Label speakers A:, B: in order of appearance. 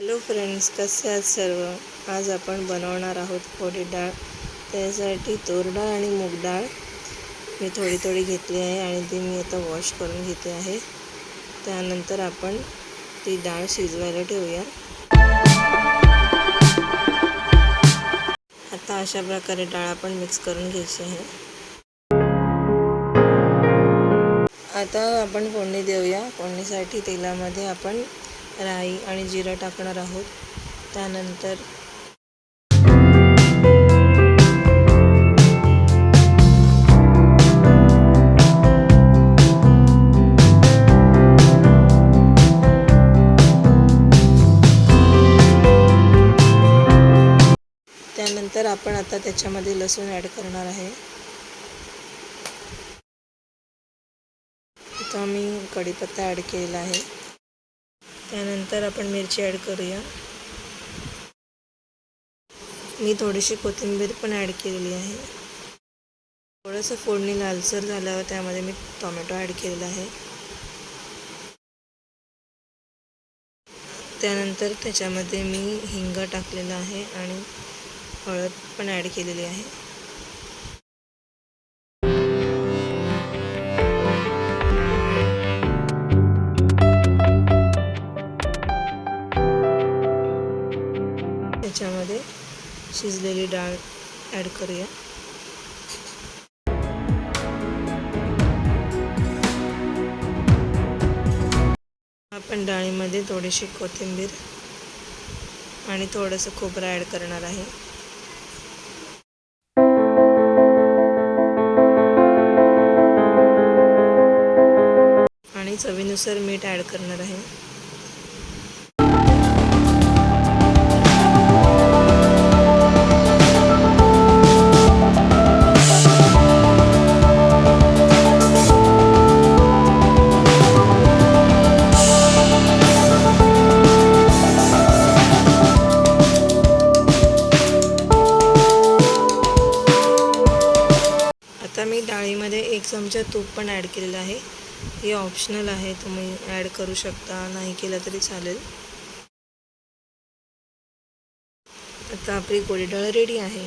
A: Hello friends कसे आहात सर्व? आज आपण बनवणार आहोत फोडी डाळ. त्यासाठी तोरडाळ आणि मूग डाळ मी थोडी थोडी घेतली आहे आणि ती मी आता वॉश करून घेते आहे. त्यानंतर आपण ती डाळ शिजवायला ठेवूया. आता अशा प्रकारे डाळ आपण मिक्स करून घ्यायची आहे. आता आपण फोडणी देऊया. फोडणीसाठी तेलामध्ये आपण राई आणि जिरं टाकणार आहोत. त्यानंतर त्यानंतर आपण आता त्याच्यामध्ये लसूण ॲड करणार आहे. आता मी कढीपत्ता ॲड केलेला आहे. त्यानंतर आपण मिरची ॲड करूया. मी थोडीशी कोथिंबीर पण ॲड केलेली आहे. थोडंसं फोडणी लालसर झाल्यावर त्यामध्ये मी टोमॅटो ॲड केलेला आहे. त्यानंतर त्याच्यामध्ये मी हिंग टाकलेला आहे आणि हळद पण ॲड केलेली आहे. ह्याच्यामध्ये शिजलेली डाळ ॲड करूया. आपण डाळीमध्ये थोडीशी कोथिंबीर आणि थोडंसं खोबरं ॲड करणार आहे. आणि चवीनुसार मीठ ॲड करणार आहे. आता मी डाळीमध्ये एक चमचा तूप पण ॲड केलेलं आहे. हे ऑप्शनल आहे तुम्ही ॲड करू शकता नाही केलं तरी चालेल. आता आपली गोडी डाळ रेडी आहे.